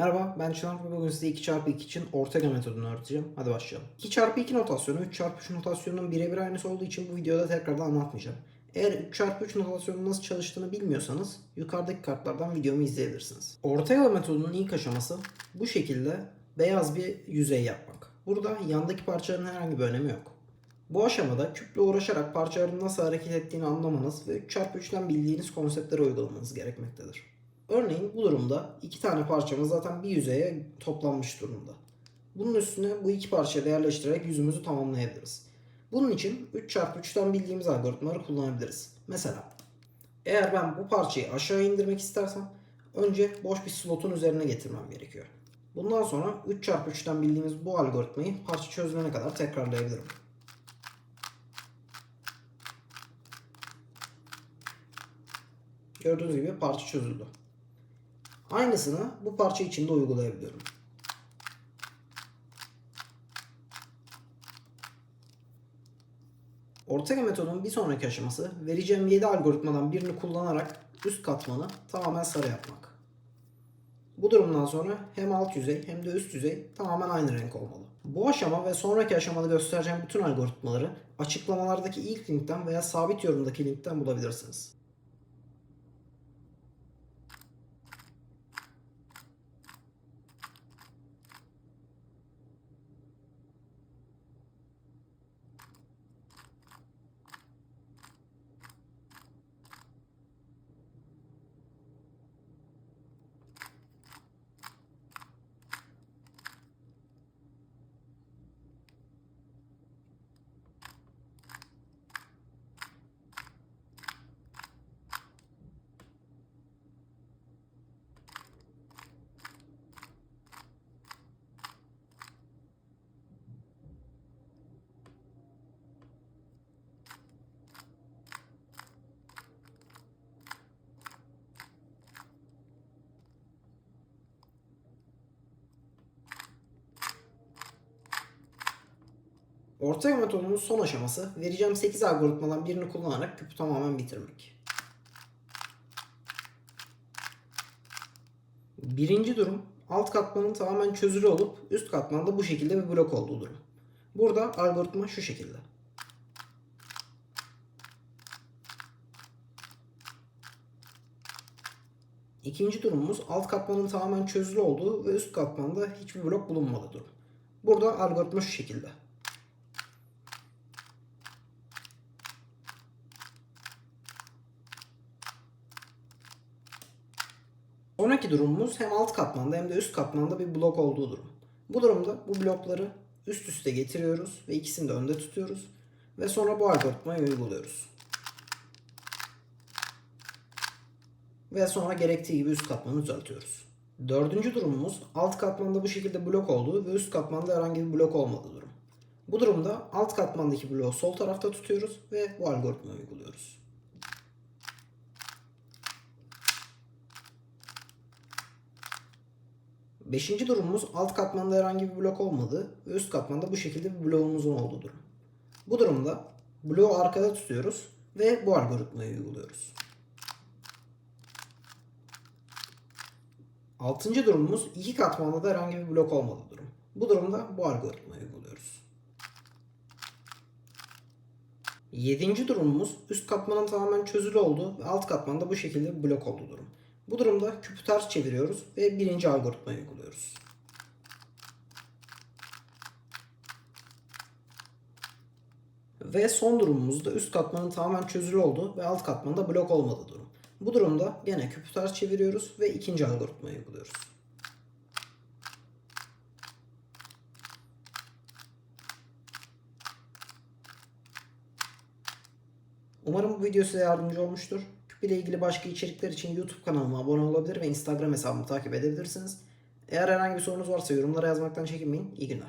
Merhaba ben Çınar ve bugün size 2x2 için Ortega metodunu öğreteceğim. Hadi başlayalım. 2x2 notasyonu 3x3 notasyonunun birebir aynısı olduğu için bu videoda tekrardan anlatmayacağım. Eğer 3x3 notasyonun nasıl çalıştığını bilmiyorsanız yukarıdaki kartlardan videomu izleyebilirsiniz. Ortega metodunun ilk aşaması bu şekilde beyaz bir yüzey yapmak. Burada yandaki parçaların herhangi bir önemi yok. Bu aşamada küple uğraşarak parçaların nasıl hareket ettiğini anlamanız ve 3x3'ten bildiğiniz konseptleri uygulamanız gerekmektedir. Örneğin bu durumda iki tane parçamız zaten bir yüzeye toplanmış durumda. Bunun üstüne bu iki parçayı da yerleştirerek yüzümüzü tamamlayabiliriz. Bunun için 3x3'ten bildiğimiz algoritmaları kullanabiliriz. Mesela eğer ben bu parçayı aşağı indirmek istersem önce boş bir slotun üzerine getirmem gerekiyor. Bundan sonra 3x3'ten bildiğimiz bu algoritmayı parça çözülene kadar tekrarlayabilirim. Gördüğünüz gibi parça çözüldü. Aynısını bu parça için de uygulayabiliyorum. Ortega metodunun bir sonraki aşaması vereceğim 7 algoritmadan birini kullanarak üst katmanı tamamen sarı yapmak. Bu durumdan sonra hem alt yüzey hem de üst yüzey tamamen aynı renk olmalı. Bu aşama ve sonraki aşamada göstereceğim bütün algoritmaları açıklamalardaki ilk linkten veya sabit yorumdaki linkten bulabilirsiniz. Ortega metodunun son aşaması vereceğim 8 algoritmadan birini kullanarak küpü tamamen bitirmek. Birinci durum alt katmanın tamamen çözülü olup üst katmanda bu şekilde bir blok olduğu durum. Burada algoritma şu şekilde. İkinci durumumuz alt katmanın tamamen çözülü olduğu ve üst katmanda hiçbir blok bulunmadığı durum. Burada algoritma şu şekilde. Sonraki durumumuz hem alt katmanda hem de üst katmanda bir blok olduğu durum. Bu durumda bu blokları üst üste getiriyoruz ve ikisini de önde tutuyoruz. Ve sonra bu algoritmayı uyguluyoruz. Ve sonra gerektiği gibi üst katmanı düzeltiyoruz. Dördüncü durumumuz alt katmanda bu şekilde blok olduğu ve üst katmanda herhangi bir blok olmadığı durum. Bu durumda alt katmandaki bloğu sol tarafta tutuyoruz ve bu algoritmayı uyguluyoruz. Beşinci durumumuz alt katmanda herhangi bir blok olmadığı ve üst katmanda bu şekilde bir bloğumuzun olduğu durum. Bu durumda bloğu arkada tutuyoruz ve bu algoritmayı uyguluyoruz. Altıncı durumumuz iki katmanda da herhangi bir blok olmadığı durum. Bu durumda bu algoritmayı uyguluyoruz. Yedinci durumumuz üst katmanın tamamen çözülü olduğu ve alt katmanda bu şekilde bir blok olduğu durum. Bu durumda küpü ters çeviriyoruz ve birinci algoritmayı uyguluyoruz. Ve son durumumuzda üst katmanın tamamen çözülü olduğu ve alt katmanda blok olmadığı durum. Bu durumda gene küpü ters çeviriyoruz ve ikinci algoritmayı uyguluyoruz. Umarım bu video size yardımcı olmuştur. İle ilgili başka içerikler için YouTube kanalıma abone olabilir ve Instagram hesabımı takip edebilirsiniz. Eğer herhangi bir sorunuz varsa yorumlara yazmaktan çekinmeyin. İyi günler.